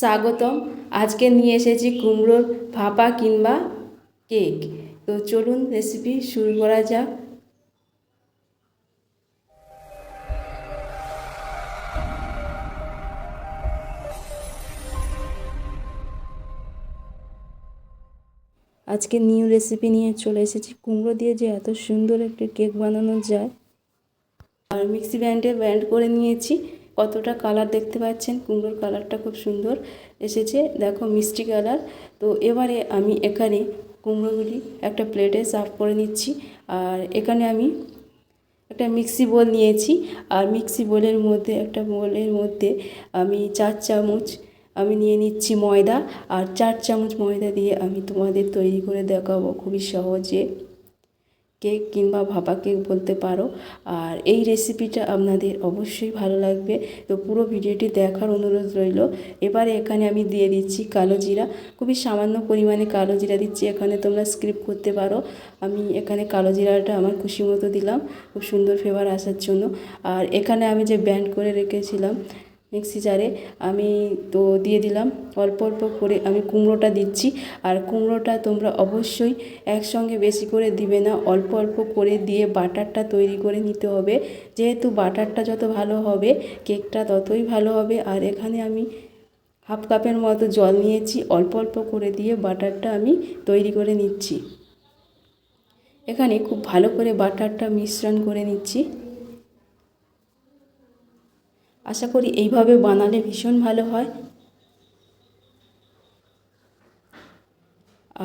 স্বাগতম। আজকে নিয়ে এসেছি কুমড়োর ভাপা কিংবা কেক। তো চলুন রেসিপি শুরু করা যাক। আজকে নিউ রেসিপি নিয়ে চলে এসেছি। কুমড়ো দিয়ে যে এত সুন্দর একটি কেক বানানো যায়। আর মিক্সি ব্যান্ডে ব্যান্ড করে নিয়েছি। কতটা কালার দেখতে পাচ্ছেন? কুমড়োর কালারটা খুব সুন্দর এসেছে। দেখো মিষ্টি কালার তো এবারে আমি এখানে কুমড়োগুলি একটা প্লেটে সার্ভ করে নিচ্ছি। আর এখানে আমি একটা মিক্সি বোল নিয়েছি। আর মিক্সি বোলের মধ্যে, একটা বোলের মধ্যে আমি চার চামচ আমি নিয়ে নিচ্ছি ময়দা। আর চার চামচ ময়দা দিয়ে আমি তোমাদের তৈরি করে দেখাবো খুবই সহজে। কেক কিংবা ভাপা কেক বলতে পারো। আর এই রেসিপিটা আপনাদের অবশ্যই ভালো লাগবে। তো পুরো ভিডিওটি দেখার অনুরোধ রইল। এবারে এখানে আমি দিয়ে দিচ্ছি কালো জিরা। খুবই সামান্য পরিমাণে কালো জিরা দিচ্ছি। এখানে তোমরা স্ক্রিপ্ট করতে পারো। আমি এখানে কালো জিরাটা আমার খুশি মতো দিলাম। খুব সুন্দর ফ্লেভার আসার জন্য। আর এখানে আমি যে ব্যান্ড করে রেখেছিলাম মিক্সি জারে আমি তো দিয়ে দিলাম। অল্প অল্প করে আমি কুমড়োটা দিচ্ছি। আর কুমড়োটা তোমরা অবশ্যই একসঙ্গে বেশি করে দিবে না। অল্প অল্প করে দিয়ে বাটারটা তৈরি করে নিতে হবে। যেহেতু বাটারটা যত ভালো হবে, কেকটা ততই ভালো হবে। আর এখানে আমি হাফ কাপের মতো জল নিয়েছি। অল্প অল্প করে দিয়ে বাটারটা আমি তৈরি করে নিচ্ছি। এখানে খুব ভালো করে বাটারটা মিশ্রণ করে নিচ্ছি। আশা করি এইভাবে বানালে ভীষণ ভালো হয়।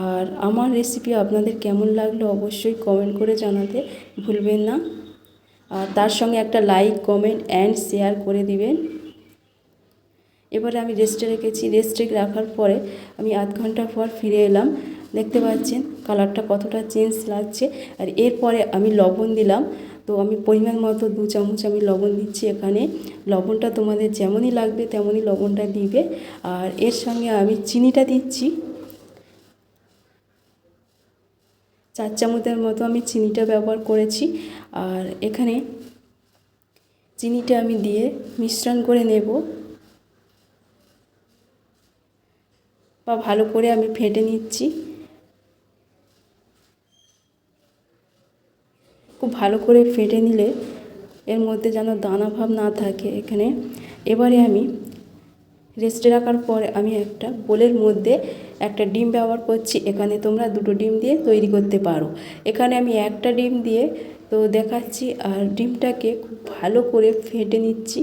আর আমার রেসিপি আপনাদের কেমন লাগল অবশ্যই কমেন্ট করে জানাতে ভুলবেন না। আর তার সঙ্গে একটা লাইক কমেন্ট অ্যান্ড শেয়ার করে দিবেন। এবারে আমি রেস্টে রেখেছি। রেস্টে রাখার পরে আমি আধ ঘণ্টা পর ফিরে এলাম। দেখতে পাচ্ছেন কালারটা কতটা চেঞ্জ লাগছে। আর এরপরে আমি লবণ দিলাম। তো আমি পরিমাণ মতো দু চামচ আমি লবণ দিচ্ছি এখানে। লবণটা তোমাদের যেমনই লাগবে তেমনই লবণটা দিবে। আর এর সঙ্গে আমি চিনিটা দিচ্ছি। চার চামচের মতো আমি চিনিটা ব্যবহার করেছি। আর এখানে চিনিটা আমি দিয়ে মিশ্রণ করে নেব। বা ভালো করে আমি ফেটে নিচ্ছি। খুব ভালো করে ফেটে নিলে এর মধ্যে যেন দানা ভাব না থাকে এখানে। এবারে আমি রেস্টে রাখার পরে আমি একটা বোলের মধ্যে একটা ডিম ব্যবহার করছি। এখানে তোমরা দুটো ডিম দিয়ে তৈরি করতে পারো। এখানে আমি একটা ডিম দিয়ে তো দেখাচ্ছি আর ডিমটাকে খুব ভালো করে ফেটে নিচ্ছি।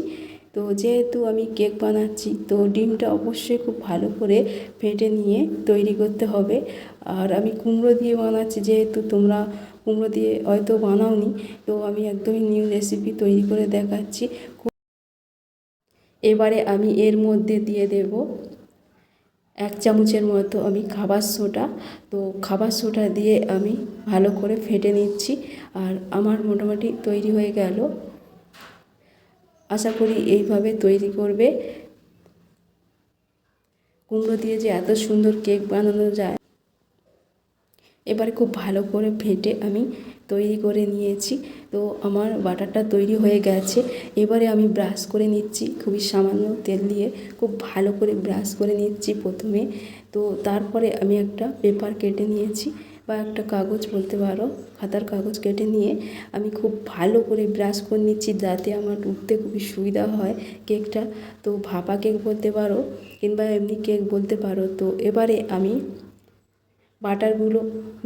তো যেহেতু আমি কেক বানাচ্ছি, তো ডিমটা অবশ্যই খুব ভালো করে ফেটে নিয়ে তৈরি করতে হবে। আর আমি কুমড়ো দিয়ে বানাচ্ছি, যেহেতু তোমরা কুমড়ো দিয়ে হয়তো বানাওনি, তো আমি একদমই নিউ রেসিপি তৈরি করে দেখাচ্ছি। এবারে আমি এর মধ্যে দিয়ে দেব এক চামচের মতো আমি খাবার সোডা। তো খাবার সোডা দিয়ে আমি ভালো করে ফেটে নিচ্ছি। আর আমার মোটামুটি তৈরি হয়ে গেল। আশা করি এইভাবে তৈরি করবে। কুমড়ো দিয়ে যে এত সুন্দর কেক বানানো যায়। এবারে খুব ভালো করে ফেটে আমি তৈরি করে নিয়েছি। তো আমার বাটারটা তৈরি হয়ে গেছে। এবারে আমি ব্রাশ করে নিচ্ছি খুবই সামান্য তেল দিয়ে। খুব ভালো করে ব্রাশ করে নিচ্ছি প্রথমে। তো তারপরে আমি একটা পেপার কেটে নিয়েছি। বা একটা কাগজ বলতে পারো, খাতার কাগজ কেটে নিয়ে আমি খুব ভালো করে ব্রাশ করে নিচ্ছি, যাতে আমার উঠতে খুবই সুবিধা হয় কেকটা। তো ভাপা কেক বলতে পারো কিংবা এমনি কেক বলতে পারো, তো এবারে আমি বাটারগুলো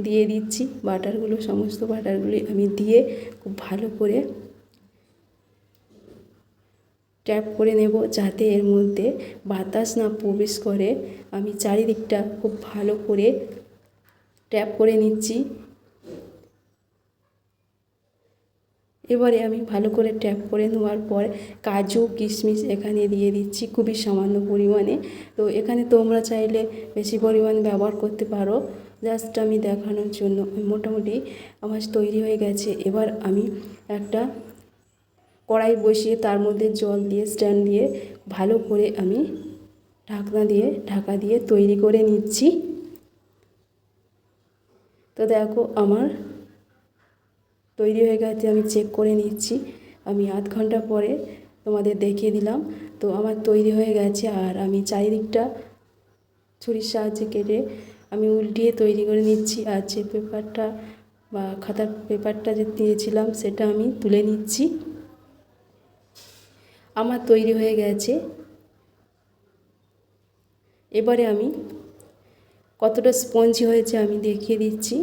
দিয়ে দিচ্ছি। বাটারগুলো, সমস্ত বাটারগুলি আমি দিয়ে খুব ভালো করে ট্যাপ করে নেব, যাতে এর মধ্যে বাতাস না প্রবেশ করে। আমি চারিদিকটা খুব ভালো করে ট্যাপ করে নিচ্ছি। এবারে আমি ভালো করে ট্যাপ করে নেওয়ার পর কাজু, কিশমিশ এখানে দিয়ে দিচ্ছি খুবই সামান্য পরিমাণে। তো এখানে তোমরা চাইলে বেশি পরিমাণ ব্যবহার করতে পারো। জাস্ট আমি দেখানোর জন্য মোটামুটি আমার তৈরি হয়ে গেছে। এবার আমি একটা কড়াই বসিয়ে তার মধ্যে জল দিয়ে, স্ট্যান্ড দিয়ে ভালো করে আমি ঢাকনা দিয়ে, ঢাকা দিয়ে তৈরি করে নিচ্ছি। তো দেখো আমার তৈরি হয়ে গেছে, আমি চেক করে নিচ্ছি। আমি আধ ঘণ্টা পরে তোমাদের দেখিয়ে দিলাম। তো আমার তৈরি হয়ে গেছে আর আমি চারিদিকটা ছুরির সাহায্যে কেটে আমি উল্টিয়ে তৈরি করে নিচ্ছি। আর যে পেপারটা বা খাতার পেপারটা যে দিয়েছিলাম, সেটা আমি তুলে নিচ্ছি। আমার তৈরি হয়ে গেছে। এবারে আমি কতটা স্পঞ্জি হয়েছে আমি দেখিয়ে দিচ্ছি।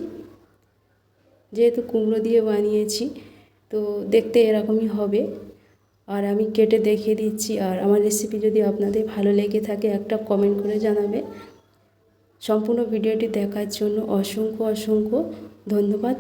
যেহেতু কুমড়ো দিয়ে বানিয়েছি, তো দেখতে এরকমই হবে। আর আমি কেটে দেখিয়ে দিচ্ছি, আর আমার রেসিপি যদি আপনাদের ভালো লেগে থাকে, একটা কমেন্ট করে জানাবে। সম্পূর্ণ ভিডিওটি দেখার জন্য অসংখ্য অসংখ্য ধন্যবাদ।